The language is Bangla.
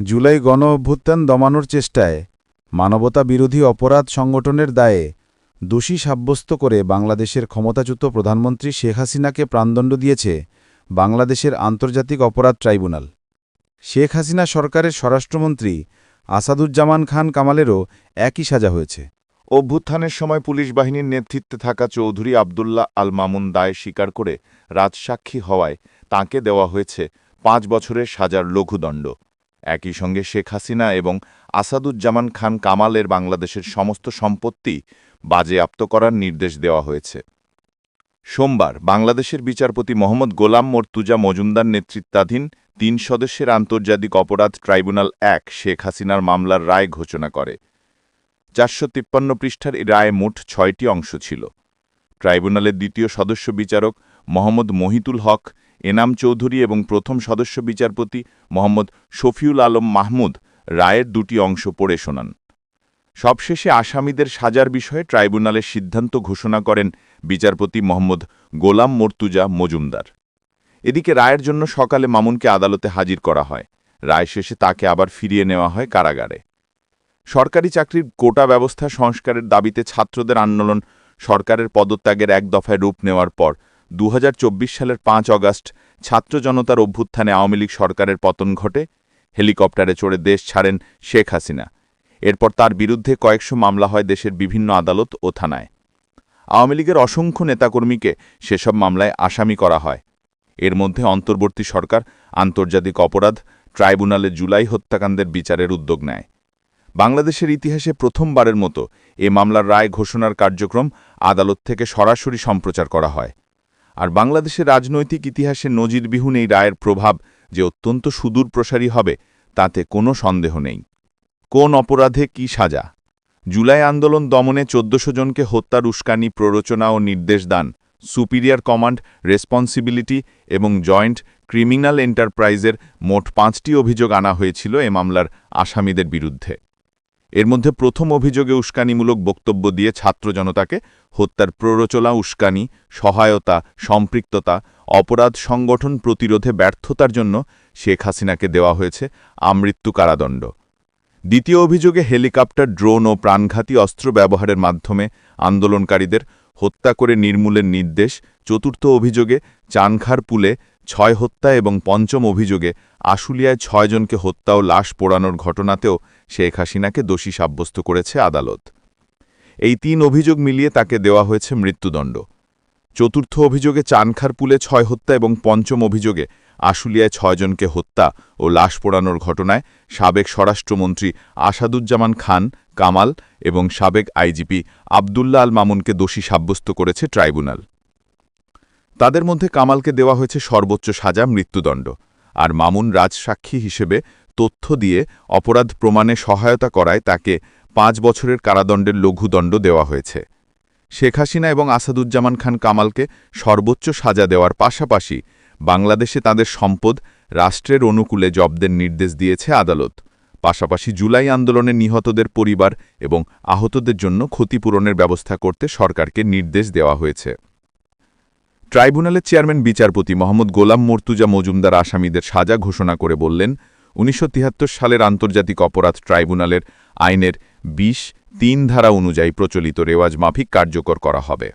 জুলাই গণ অভ্যুত্থান দমানোর চেষ্টায় মানবতা বিরোধী অপরাধ সংগঠনের দায়ে দোষী সাব্যস্ত করে বাংলাদেশের ক্ষমতাচ্যুত প্রধানমন্ত্রী শেখ হাসিনাকে প্রাণদণ্ড দিয়েছে বাংলাদেশের আন্তর্জাতিক অপরাধ ট্রাইব্যুনাল। শেখ হাসিনা সরকারের স্বরাষ্ট্রমন্ত্রী আসাদুজ্জামান খান কামালেরও একই সাজা হয়েছে। অভ্যুত্থানের সময় পুলিশ বাহিনীর নেতৃত্বে থাকা চৌধুরী আবদুল্লাহ আল মামুন দায় স্বীকার করে রাজসাক্ষী হওয়ায় তাঁকে দেওয়া হয়েছে পাঁচ বছরের সাজার লঘুদণ্ড। একই সঙ্গে শেখ হাসিনা এবং আসাদুজ্জামান খান কামালের বাংলাদেশের সমস্ত সম্পত্তি বাজেয়াপ্ত করার নির্দেশ দেওয়া হয়েছে। সোমবার বাংলাদেশের বিচারপতি মোহাম্মদ গোলাম মর্তুজা মজুমদার নেতৃত্বাধীন তিন সদস্যের আন্তর্জাতিক অপরাধ ট্রাইব্যুনাল এক শেখ হাসিনার মামলার রায় ঘোষণা করে। চারশো তিপ্পান্ন পৃষ্ঠার রায়ে মোট ছয়টি অংশ ছিল। ট্রাইব্যুনালের দ্বিতীয় সদস্য বিচারক মোহাম্মদ মহিতুল হক এনাম চৌধুরী এবং প্রথম সদস্য বিচারপতি মোহাম্মদ শফিউল আলম মাহমুদ রায়ের দুটি অংশ পড়ে শোনান। সবশেষে আসামিদের সাজার বিষয়ে ট্রাইব্যুনালের সিদ্ধান্ত ঘোষণা করেন বিচারপতি মোহাম্মদ গোলাম মর্তুজা মজুমদার। এদিকে রায়ের জন্য সকালে মামুনকে আদালতে হাজির করা হয়। রায় শেষে তাকে আবার ফিরিয়ে নেওয়া হয় কারাগারে। সরকারি চাকরির কোটা ব্যবস্থা সংস্কারের দাবিতে ছাত্রদের আন্দোলন সরকারের পদত্যাগের এক দফায় রূপ নেওয়ার পর দু হাজার চব্বিশ সালের পাঁচ অগাস্ট ছাত্র জনতার অভ্যুত্থানে আওয়ামী লীগ সরকারের পতন ঘটে, হেলিকপ্টারে চড়ে দেশ ছাড়েন শেখ হাসিনা। এরপর তার বিরুদ্ধে কয়েকশো মামলা হয় দেশের বিভিন্ন আদালত ও থানায়। আওয়ামী লীগের অসংখ্য নেতাকর্মীকে সেসব মামলায় আসামি করা হয়। এর মধ্যে অন্তর্বর্তী সরকার, আন্তর্জাতিক অপরাধ, ট্রাইব্যুনালে জুলাই হত্যাকাণ্ডের বিচারের উদ্যোগ নেয়। বাংলাদেশের ইতিহাসে প্রথমবারের মতো এ মামলার রায় ঘোষণার কার্যক্রম আদালত থেকে সরাসরি সম্প্রচার করা হয়। আর বাংলাদেশের রাজনৈতিক ইতিহাসে নজিরবিহীন এই রায়ের প্রভাব যে অত্যন্ত সুদূর প্রসারী হবে, তাতে কোনো সন্দেহ নেই। কোন অপরাধে কি সাজা? জুলাই আন্দোলন দমনে চোদ্দশো জনকে হত্যার উস্কানি, প্ররোচনা ও নির্দেশ দান, সুপিরিয়র কমান্ড, রেসপন্সিবিলিটি এবং জয়েন্ট ক্রিমিনাল এন্টারপ্রাইজের মোট পাঁচটি অভিযোগ আনা হয়েছিল এ মামলার আসামিদের বিরুদ্ধে। এর মধ্যে প্রথম অভিযোগে উস্কানিমূলক বক্তব্য দিয়ে ছাত্র জনতাকে হত্যার প্ররোচনা উস্কানি, সহায়তা, সম্পৃক্ততা, অপরাধ সংগঠন প্রতিরোধে ব্যর্থতার জন্য শেখ হাসিনাকে দেওয়া হয়েছে আমৃত্যু কারাদণ্ড। দ্বিতীয় অভিযোগে হেলিকপ্টার, ড্রোন ও প্রাণঘাতী অস্ত্র ব্যবহারের মাধ্যমে আন্দোলনকারীদের হত্যা করে নির্মূলের নির্দেশ। চতুর্থ অভিযোগে চানখার পুলে ছয় হত্যা এবং পঞ্চম অভিযোগে আশুলিয়ায় ছয়জনকে হত্যা ও লাশ পোড়ানোর ঘটনাতেও শেখ হাসিনাকে দোষী সাব্যস্ত করেছে আদালত। এই তিন অভিযোগ মিলিয়ে তাকে দেওয়া হয়েছে মৃত্যুদণ্ড। চতুর্থ অভিযোগে চানখার পুলে ছয় হত্যা এবং পঞ্চম অভিযোগে আশুলিয়ায় ছয়জনকে হত্যা ও লাশ পোড়ানোর ঘটনায় সাবেক স্বরাষ্ট্রমন্ত্রী আসাদুজ্জামান খান, কামাল এবং সাবেক আইজিপি আবদুল্লা আল মামুনকে দোষী সাব্যস্ত করেছে ট্রাইব্যুনাল। তাদের মধ্যে কামালকে দেওয়া হয়েছে সর্বোচ্চ সাজা, মৃত্যুদণ্ড। আর মামুন রাজসাক্ষী হিসেবে তথ্য দিয়ে অপরাধ প্রমাণে সহায়তা করায় তাকে পাঁচ বছরের কারাদণ্ডের লঘুদণ্ড দেওয়া হয়েছে। শেখ হাসিনা এবং আসাদুজ্জামান খান কামালকে সর্বোচ্চ সাজা দেওয়ার পাশাপাশি বাংলাদেশে তাদের সম্পদ রাষ্ট্রের অনুকূলে জব্দের নির্দেশ দিয়েছে আদালত। পাশাপাশি জুলাই আন্দোলনে নিহতদের পরিবার এবং আহতদের জন্য ক্ষতিপূরণের ব্যবস্থা করতে সরকারকে নির্দেশ দেওয়া হয়েছে। ট্রাইব্যুনালের চেয়ারম্যান বিচারপতি মোহাম্মদ গোলাম মর্তুজা মজুমদার আসামিদের সাজা ঘোষণা করে বললেন উনিশশো তিয়াত্তর সালের আন্তর্জাতিক অপরাধ ট্রাইব্যুনালের আইনের ২০ তিন ধারা অনুযায়ী প্রচলিত রেওয়াজ মাফিক কার্যকর করা হবে।